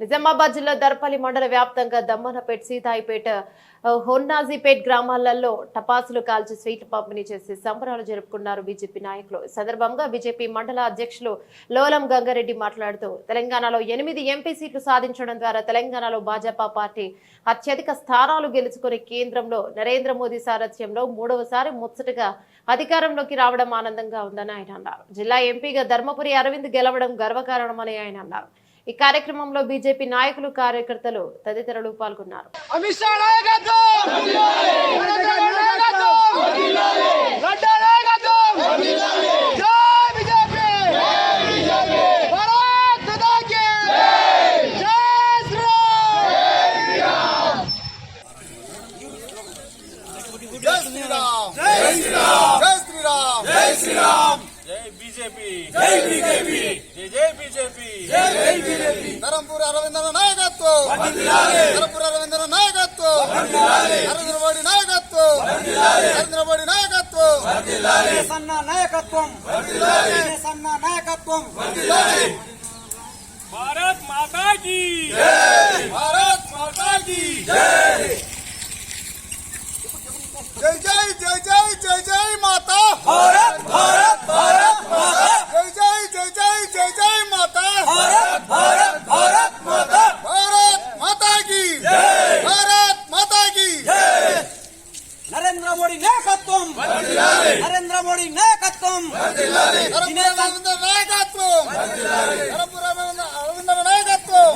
నిజామాబాద్ జిల్లా దర్పల్లి మండల వ్యాప్తంగా దమ్మనపేట్ సీతాయిపేట ఆ, హొన్నాజీపేట్ గ్రామాలలో టపాసులు కాల్చి స్వీట్లు పంపిణీ చేసి సంబరాలు జరుపుకున్నారు బీజేపీ నాయకులు. ఈ సందర్భంగా బీజేపీ మండల అధ్యక్షులు లోలం గంగారెడ్డి మాట్లాడుతూ తెలంగాణలో ఎనిమిది ఎంపీ సీట్లు సాధించడం ద్వారా తెలంగాణలో భాజపా పార్టీ అత్యధిక స్థానాలు గెలుచుకుని కేంద్రంలో నరేంద్ర మోదీ సారథ్యంలో మూడవసారి ముచ్చటగా అధికారంలోకి రావడం ఆనందంగా ఉందని ఆయన అన్నారు. జిల్లా ఎంపీగా ధర్మపురి అరవింద్ గెలవడం గర్వకారణమని ఆయన అన్నారు. ఈ కార్యక్రమంలో బీజేపీ నాయకులు కార్యకర్తలు తదితరులు పాల్గొన్నారు. జై శ్రీరామ్ జై శ్రీరామ్! జై శ్రీరామ్! జై శ్రీరామ్! జై బీజేపీ! జై బీజేపీ! జై బీజేపీ! అరవిందన నాయకత్వం! ధరంపూర్ అరవిందన నాయకత్వం! నరేంద్ర మోడీ నాయకత్వం! నరేంద్ర మోడీ నాయకత్వం! సన్న నాయకత్వం! సన్న నాయకత్వం! భారత్ మాతా కీ భారత్ మాతా కీ జై జై జై జై జై జై మాతా! భారత్ నాయకత్వం నరేంద్ర మోడీ నాయకత్వం నాయకత్వం ధరంపూర్ అరవిందన నాయకత్వం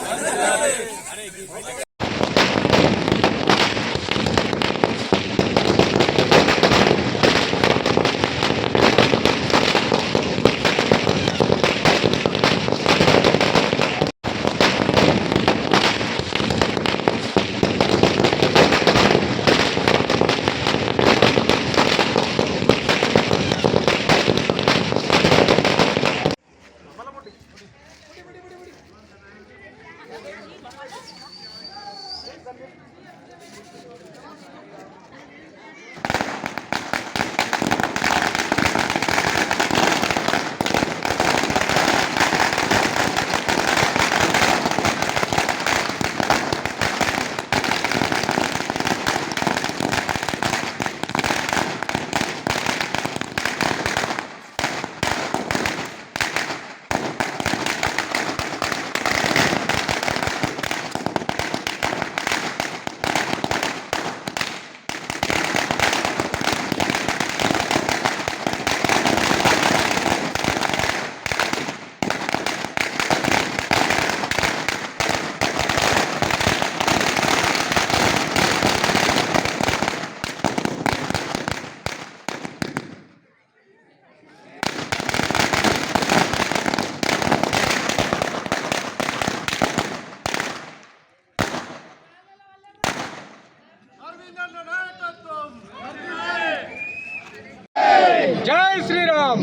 జై శ్రీరామ్.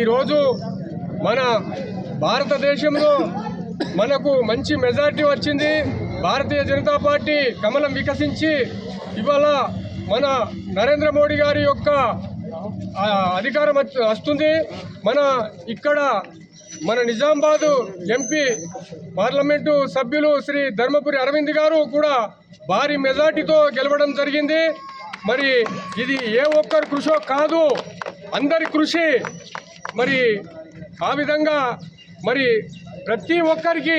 ఈరోజు మన భారతదేశంలో మనకు మంచి మెజార్టీ వచ్చింది. భారతీయ జనతా పార్టీ కమలం వికసించి ఇవాళ మన నరేంద్ర మోడీ గారి యొక్క అధికారం వస్తుంది. మన ఇక్కడ మన నిజామాబాదు ఎంపీ పార్లమెంటు సభ్యులు శ్రీ ధర్మపురి అరవింద్ గారు కూడా భారీ మెజార్టీతో గెలవడం జరిగింది. మరి ఇది ఏ ఒక్కరి కృషో కాదు అందరి కృషి. మరి ఆ విధంగా మరి ప్రతి ఒక్కరికి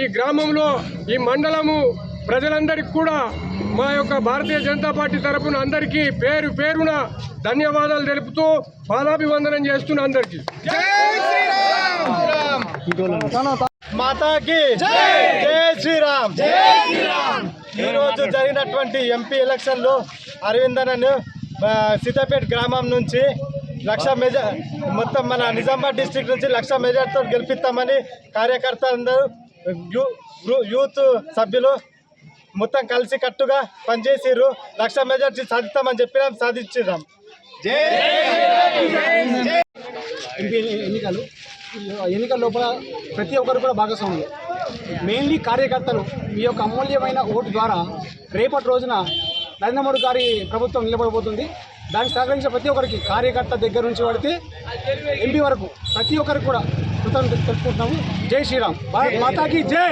ఈ గ్రామంలో ఈ మండలము ప్రజలందరికీ కూడా మా యొక్క భారతీయ జనతా పార్టీ తరఫున అందరికీ పేరు పేరున ధన్యవాదాలు తెలుపుతూ పాదాభివందనం చేస్తున్న అందరికీ. మాతాకి జై శ్రీరామ్. ఈ రోజు జరిగినటువంటి ఎంపీ ఎలక్షన్లో అరవిందనను సీతాపేట గ్రామం నుంచి లక్ష మెజార్ మొత్తం మన నిజామాబాద్ డిస్టిక్ నుంచి లక్ష మెజార్టీతో గెలిపిస్తామని కార్యకర్తలందరూ యూత్ సభ్యులు మొత్తం కలిసి కట్టుగా పనిచేసిర్రు. లక్ష మెజార్టీ సాధిస్తామని చెప్పినాం సాధించినాం. ఎంపీ ఎన్నికలు ఎన్నికల లోపల ప్రతి ఒక్కరు కూడా భాగస్వాములు. మెయిన్లీ కార్యకర్తలు. మీ యొక్క అమూల్యమైన ఓటు ద్వారా రేపటి రోజున నరేంద్ర మోడీ గారి ప్రభుత్వం నిలబడబోతుంది. దానికి సహకరించిన ప్రతి ఒక్కరికి కార్యకర్త దగ్గర నుంచి పడితే ఎంపీ వరకు ప్రతి ఒక్కరికి కూడా కృతజ్ఞత తెలుపుకుంటున్నాము. జై శ్రీరామ్. భారత్ మాతాకి జై!